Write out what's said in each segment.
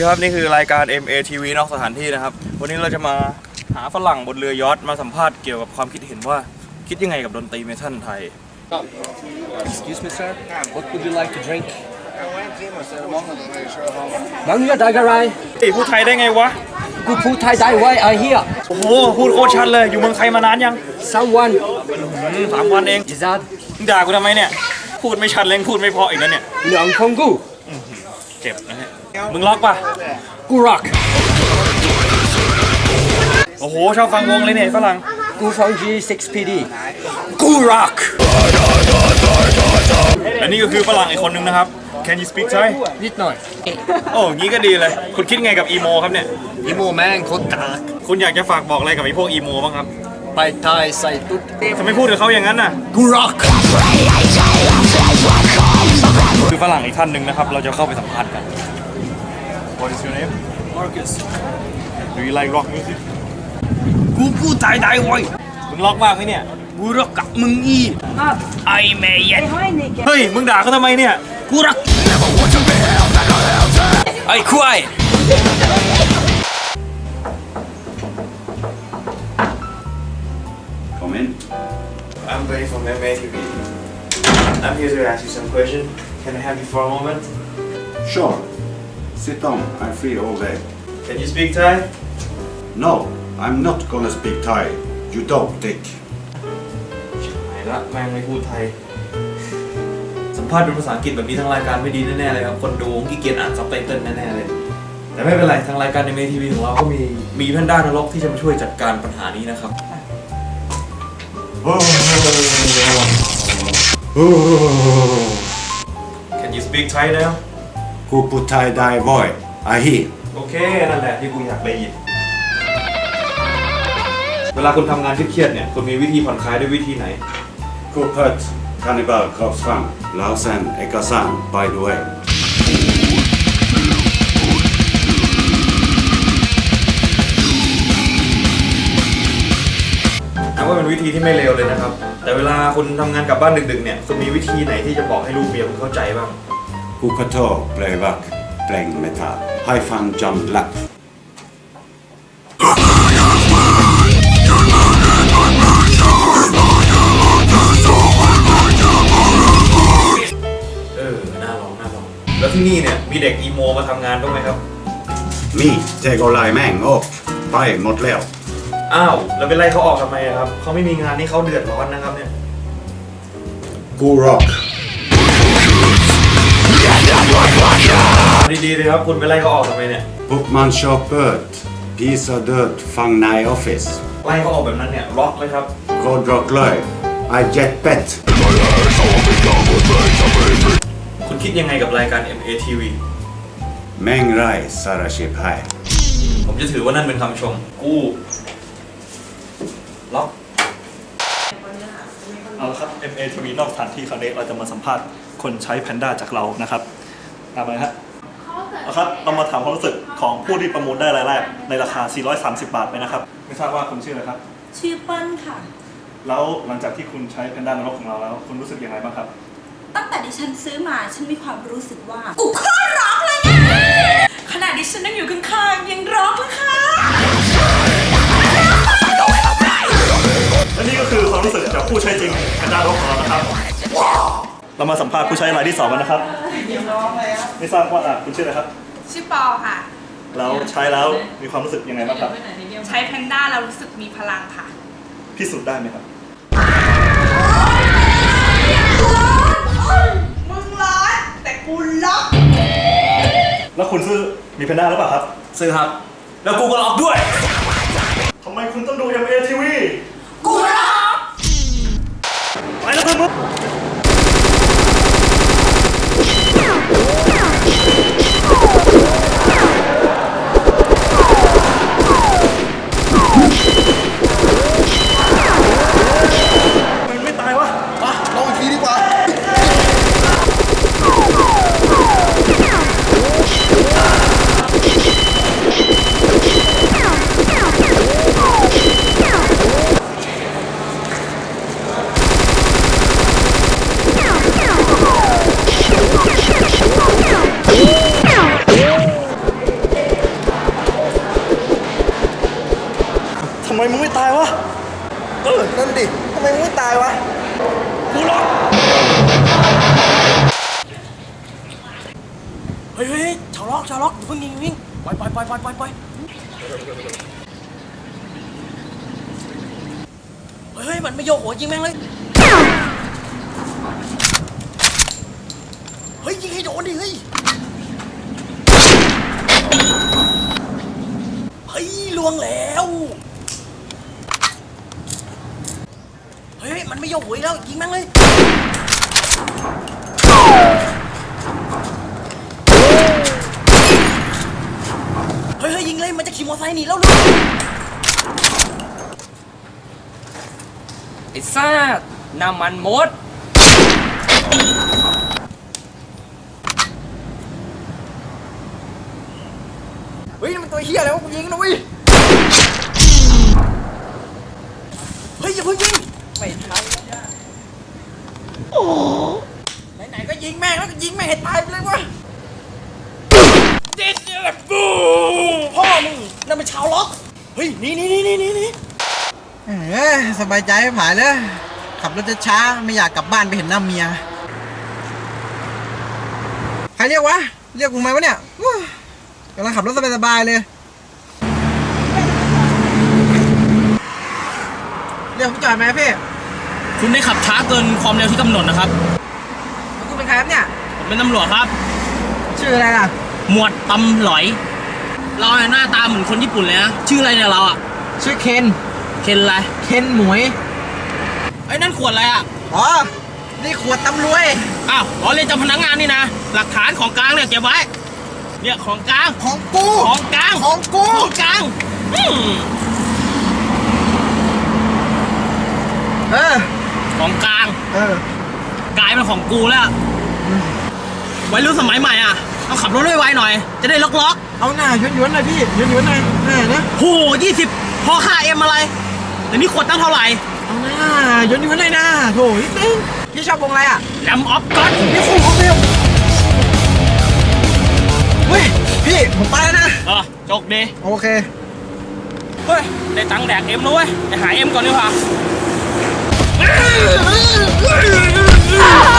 ดีครับนี่คือรายการ MATV นอกสถานที่นะครับ วันนี้เราจะมาหาฝรั่งบนเรือยอชต์มาสัมภาษณ์เกี่ยวกับความคิดเห็นว่าคิดยังไงกับดนตรีเมทัลไทย Excuse me, sir. What would you like to drink? Mangya Dagarai. เฮ้ยพูดไทยได้ไงวะ Good food Thai Dai Why are here? โอ้โหพูดโคตรชัดเลยอยู่เมืองไทยมานานยัง Someone. อืมสามวันเอง Is that มึงด่ากูทำไมเนี่ย พูดไม่ชัดเลยพูดไม่เพราะอีกแล้วเนี่ย Liang Kongu? เจ็บนะฮะ มึงล็อกปะ Gurak. โอ้โหชอบฟังวงเลยเนี่ยฝรั่ง Gufang G 6PD. Gurak และนี่ก็คือฝรั่งอีกคนนึงนะครับ Can you speak Thai Nít nổi. โอ้งี้ก็ดีเลย คุณคิดไงกับอีโมครับเนี่ย Imo man khốt cả. คุณอยากจะฝากบอกอะไรกับไอ้พวกอีโมบ้างครับ Bài Thai say tút. ทำไมพูดกับเขาอย่างนั้นน่ะ Gurak. คือฝรั่งอีกท่านหนึ่งนะครับ เราจะเข้าไปสัมภาษณ์กัน What is your name Marcus. Do you like rock music กูพูดไทยได้เว้ย มึงล็อกมากไหมเนี่ย กูรักกับมึงอีไอเมย์ เฮ้ย มึงด่าเขาทำไมเนี่ย กูรักไอ้ควาย Come in. I'm Benny from MATV I'm here to ask you some question Can I have you for a moment Sure. Sit down. I'm free all day. Can you speak Thai No, I'm not gonna speak Thai. You don't dick. ไหนละแม่งไม่พูดไทย สัมภาษณ์เป็นภาษาอังกฤษแบบนี้ทางรายการไม่ดีแน่ๆเลยครับ คนดูขี้เกียจอ่านซับไตเติลแน่ๆเลย แต่ไม่เป็นไร ทางรายการในเมทีวีของเราก็มี มีแพนด้านรกที่จะมาช่วยจัดการปัญหานี้นะครับ Can you speak Thai now Who put Thai Dai boy? I hear. โอเค นั่นแหละที่กูอยากได้ยิน เวลาคุณทำงานเครียดๆเนี่ยคุณมีวิธีผ่อนคลายด้วยวิธีไหน Who put Cannibal Corpse Farm? Lausen Ekasan, by the way. นับว่าเป็นวิธีที่ไม่เลวเลยนะครับ แต่เวลาคุณทำงานกลับบ้านดึกๆเนี่ยคุณมีวิธีไหนที่จะบอกให้ลูกเมียคุณเข้าใจบ้าง Who Kato playback, playing metal. High fun jump lap. เออน่าลองน่าลอง แล้วที่นี่เนี่ย มีเด็กอีโมมาทำงานบ้างไหมครับ Me, take all I man off. Bye, หมดแล้ว อ้าวแล้วเป็นไล่เขาออกทำไมอะครับ เขาไม่มีงานนี่เขาเดือดร้อนนะครับเนี่ย Go rock. ดีๆเลยครับคุณไปไล่เขาออกทำไมเนี่ย Bookman shop bird. Piece of dirt, fang nai office. ไล่เขาออกแบบนั้นเนี่ยร็อกเลยครับ Code rock live. I jet bet. คุณคิดยังไงกับรายการ MATV Meng rai, saraship hai. ผมจะถือว่านั่นเป็นคำชม กู้ล็อกเอาละครับ MATV นอกสถานที่ครั้งนี้เราจะมาสัมภาษณ์คนใช้แพนด้าจากเรานะครับ ตามมาฮะเอาครับเรามาถามความรู้สึกของผู้ที่ประมูลได้รายแรกในราคา 430 บาทไปนะครับ ไม่ทราบว่าคุณชื่ออะไรครับ ชื่อเปิ้ลค่ะ แล้วหลังจากที่คุณใช้แพนด้านรกของเราแล้ว คุณรู้สึกยังไงบ้างครับ ตั้งแต่ดิฉันซื้อมา ฉันมีความรู้สึกว่ากูโคตรร็อกเลยอะขนาดดิฉันนั่งอยู่ข้างๆยังร็อกเลยค่ะและนี่ก็คือความรู้สึกจากผู้ใช้จริงแพนด้ารกของเรานะครับ เรามาสัมภาษณ์ผู้ใช้รายที่สองกันนะครับ ไม่ทราบว่าอะคุณชื่ออะไรครับ ชื่อปอค่ะ แล้วใช้แล้วมีความรู้สึกยังไงบ้างครับ ใช้แพนด้าแล้วรู้สึกมีพลังค่ะ พิสูจน์ได้ไหมครับ มึงร้อนแต่กูล็อกแล้วคุณซื้อมีแพนด้าหรือเปล่าครับ ซื้อครับ แล้วกูก็ล็อกด้วย ทำไมคุณต้องดู MATV กูร็อกไปแล้วครั งไม่ตายวะเฮ้ยเฮ้ยชาวล็อกชาวล็อกอย่าเพิ่งยิงวิ่งปล่อยปล่อยปล่อยปล่อยปล่อยปล่อยเฮ้ยเฮ้ยมันไม่โยกหัวยิงแม่งเลย เฮ้ยยิงให้โดนดิเฮ้ย เฮ้ยลวงแล้ว เฮ้ ยเฮ้ยมันไม่โยกหัวอีกแล้วยิงแม่งเลยเฮ้ยเฮ้ยยิงเลยมันจะขี่มอเตอร์ไซค์หนีแล้วลูกไอ้ซ่าน้ำมันหมด เฮ้ยนี่มันตัวเฮียอะไรวะกูยิงนะเว้ย เฮ้ยอย่าเพิ่งยิงไม่ทันโอ้ ไหนๆก็ยิงแม่งแล้วก็ยิงแม่งให้ตายไปเลยวะเด็ดเด็ดบูพ่อมึงนั่นเป็นชาวล็อก เฮ้ยหนี่นี่นี่นี่นี่นี่เอ้ยสบายใจไม่ผายเลย ขับรถช้าๆไม่อยากกลับบ้านไปเห็นหน้าเมีย ใครเรียกวะ เรียกกูไหมวะเนี่ยอู้กำลังขับรถสบายๆเลย เรียกผมจอดไหมพี่ คุณได้ขับช้าเกินความเร็วที่กำหนดนะครับกูเป็นใครครับเนี่ย ผมเป็นตำรวจครับ ชื่ออะไรล่ะ หมวดตำหลอย เราเนี่ยหน้าตาเหมือนคนญี่ปุ่นเลยนะ ชื่ออะไรเนี่ยเราอะ ชื่อเคน เคนอะไร เคนหมวยไอ้ยนั่นขวดอะไรอะ อ๋อ นี่ขวดตำรวย อ้าวล้อเล่นจำพนักงานนี่นะ หลักฐานของกลางเนี่ยเก็บไว้ เนี่ยของกลาง ของกู ของกลาง ของกู ของกลางอืมเออ ของกลาง เออกลายเป็นของกูแล้ววัยรุ่นสมัยใหม่อะต้องขับรถไวๆหน่อย จะได้ล็อกล็อกเอาหน้าหยวนๆหน่อยพี่หยวนๆหน่อยหน้านะๆโหยี่สิบพอค่าเอ็มอะไรแต่นี่ขวดตั้งเท่าไหร่เอาหน้าหยวนๆหน่อยนะโถนิดนึงพี่ชอบวงอะไรอะแลมออฟก็อดนี่คู่ของเบลเฮ้ยพี่ผมไปแล้วนะเออโชคดีโอเคเฮ้ยได้ตังค์แดกเอ็มแล้วเว้ยไปหาเอ็มก่อนดีกว่า ¡Ah!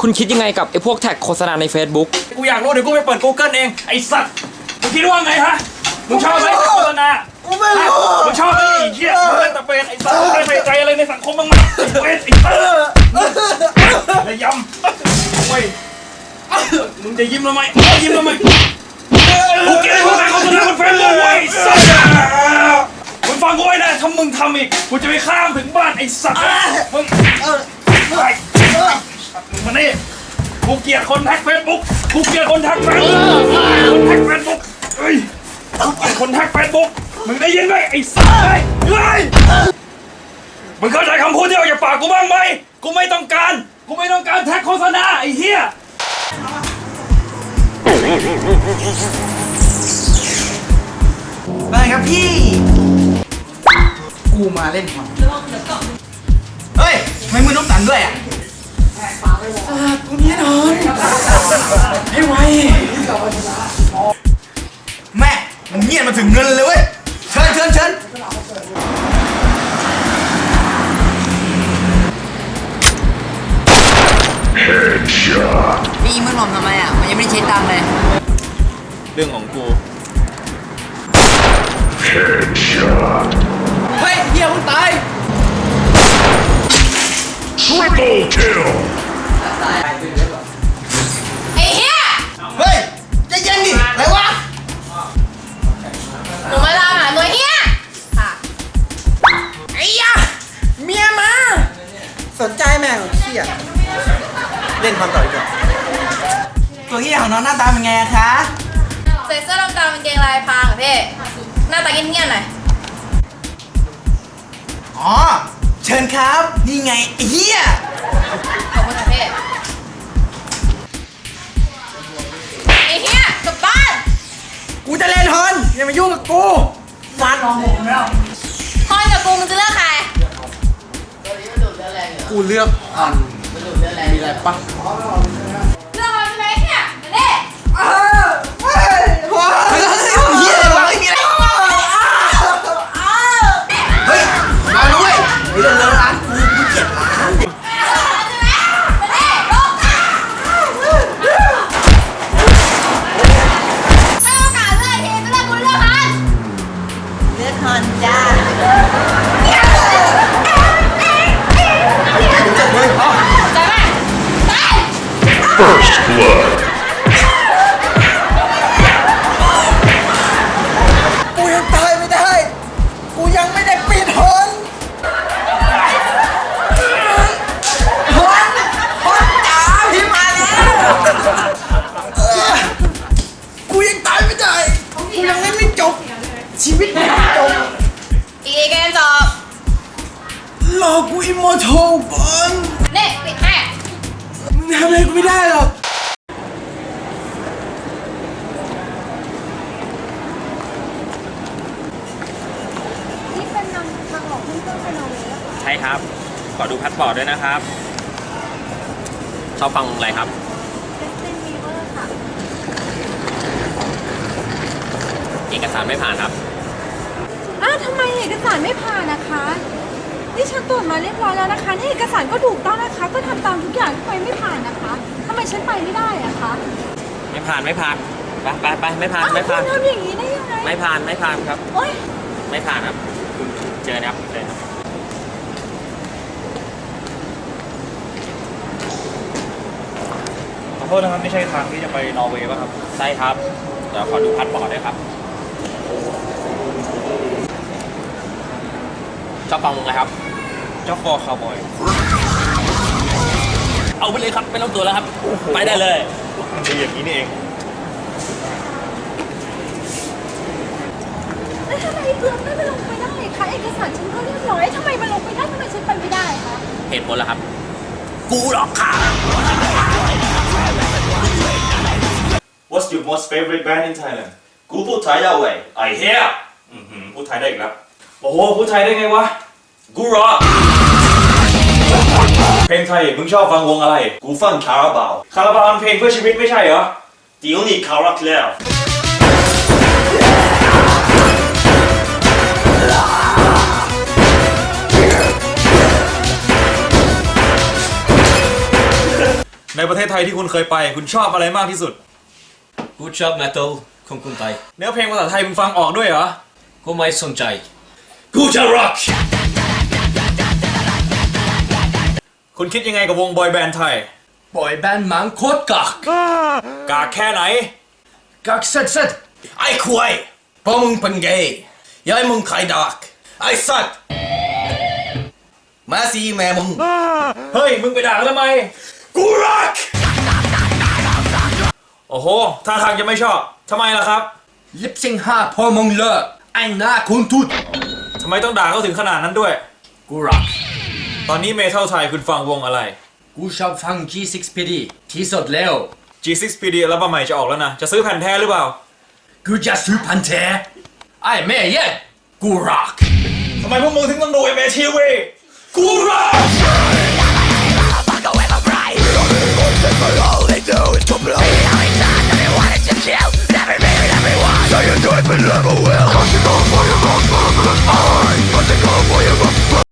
คุณคิดยังไงกับไอ้พวกแท็กโฆษณาใน Facebook กูอยากรู้เดี๋ยวกูไปเปิด Google เอง ไอ้สัตว์มึงคิดว่าไงฮะมึงชอบไหมโฆษณากูไม่รู้มึงชอบไหมไอ้เหี้ยมึงเล่นแต่เป็นไอ้สัตว์มึงไม่ใส่ใจอะไรในสังคมบ้างไหมไอ้เป็นไอ้สัตว์ระยำเว้ยมึงจะยิ้มทำไมมึงยิ้มทำไมกูเกลียดพวกนายโฆษณาบนเฟซบุ๊กเว้ยไอ้สัตว์มึงฟังกูไว้นะถ้ามึงทำอีกกูจะไปข้ามถึงบ้านไอ้สัตว์มึงไป มึงมานี่กูเกลียดคนแท็กเฟซบุ๊กกูเกลียดคนแท็กเฟซบุ๊กคนแท็กเฟซบุ๊กเฮ้ยไอ้คนแท็กเฟซบุ๊กมึงได้ยินไหมไอ้สัสเฮ้ยเฮ้ยมึงเข้าใจคำพูดที่ออกจากปากกูบ้างไหมกูไม่ต้องการ กูไม่ต้องการแท็กโฆษณาไอ้เหี้ยไปครับพี่ กูมาเล่นมันเฮ้ยทำไมมือต้องสั่นด้วยอะ ตัวนี้นอนให้ไวแม่มันเงียบมาถึงเงินเลยเว้ยเชิญเชิญเชิญพี่ยิงมันหล่อมทำไมอะ มันยังไม่ได้เช็คตังค์เลย เรื่องของกูเฮ้ยเฮียมึงตาย ไอ้เหี้ยเฮ้ยใจเย็นดิอะไรวะหนูมาตามหาตัวเหี้ยค่ะไอ้ยะเมียมา สนใจแม่งเครียเล่นความต่อดีกว่าตัวเหี้ยของน้องหน้าตาเป็นไงอะคะใส่เสื้อดำๆกางเกงลายพรางเหรอพี่หน้าตาเงี้ยบๆหน่อยอ๋อ เชิญครับ นี่ไงไอ้เหี้ยขอบคุณค่ะพี่ไอ้เหี้ยกลับบ้านกูจะเล่นฮอนอย่ามายุ่งกับกูฟันของผมแล้วพอนกับกูมึงจะเลือกใครกูเลือกอ่อนมีอะไรปะ อดูพาสปอร์ตด้วยนะครับ ชอบฟังอะไรครับเอกสารไม่ผ่านครับ อ้าวทำไมเอกสารไม่ผ่านนะคะ นี่ฉันตรวจมาเรียบร้อยแล้วนะคะนี่เอกสารก็ถูกต้องนะคะ ก็ทำตามทุกอย่างทำไมไม่ผ่านนะคะทำไมฉันไปไม่ได้อะคะไม่ผ่านไม่ผ่านไปไปไปไม่ผ่านอ้าวไม่คุผ่าน ณทำอย่างนี้ได้ยังไงไม่ผ่านไม่ผ่านครับ โอ๊ยไม่ผ่านครับคุณเจอนะครับเจอครับ ขอ โทษนะครับไม่ใช่ทางที่จะไปนอร์เวย์ป่ะครับใช่ครับ เดี๋ยวขอดูพาสปอร์ตด้วยครับชอบฟังอะไรครับเจ้าฟอร์คาวบอย เอาไปเลยครับไม่ต้องตัวแล้วครับไปได้เลยมันจะอย่างนี้นี่เอง แล้วทำไมเพื่อนไม่ไปลงไปได้คะเอกสารฉันก็เรียบร้อยทำไมมันลงไปได้ทำไมฉันไปไม่ได้คะเหตุผลละครับ กูหรอกค่ะ What's your most favorite band in Thailand กูพูดไทยได้เว้ยไอเฮียอือหือพูดไทยได้อีกแล้ว โอ้โห พูดไทยได้ไงวะ กูรอเพลงไทย มึงชอบฟังวงอะไร กูฟังคาราบาว คาราบาวมันเพลงเพื่อชีวิตไม่ใช่เหรอเดี๋ยวนี้เขารักแล้ว ในประเทศไทยที่คุณเคยไป คุณชอบอะไรมากที่สุด กูชอบเมทัลของคุณไทยเนื้อเพลงภาษาไทยมึงฟังออกด้วยเหรอ กูไม่สนใจ กูจะร็อกคุณคิดยังไงกับวงบอยแบนด์ไทย บอยแบนด์มังโคตรกากกากแค่ไหนกากสัดสัดไอ้ควายเพราะมึงเป็นเกย์ย้ายมึงไข่ดักไอ้สัตว์มาสีแม่มึง เฮ้ย มึงไปด่าเขาทำไม กูรัก โอ้โหท่าทางจะไม่ชอบทำไมล่ะครับลิปซิงห้าพอมึงเลิกไอ้หน้าคุณทุดทำไมต้องด่าเขาถึงขนาดนั้นด้วย กูรัก ตอนนี้เมทัลไทยคุณฟังวงอะไร กูชอบฟัง G6PD ที่สุดแล้ว G6PD อัลบั้มใหม่จะออกแล้วนะ จะซื้อแผ่นแท้หรือเปล่า กูจะซื้อพันแท้ไอ้แม่เย็ดกูรักทำไมพวกมึงถึงต้องดู MTV กูรัก kill Never married everyone Say you do but never will Cause you go for your love, but I Cause you for your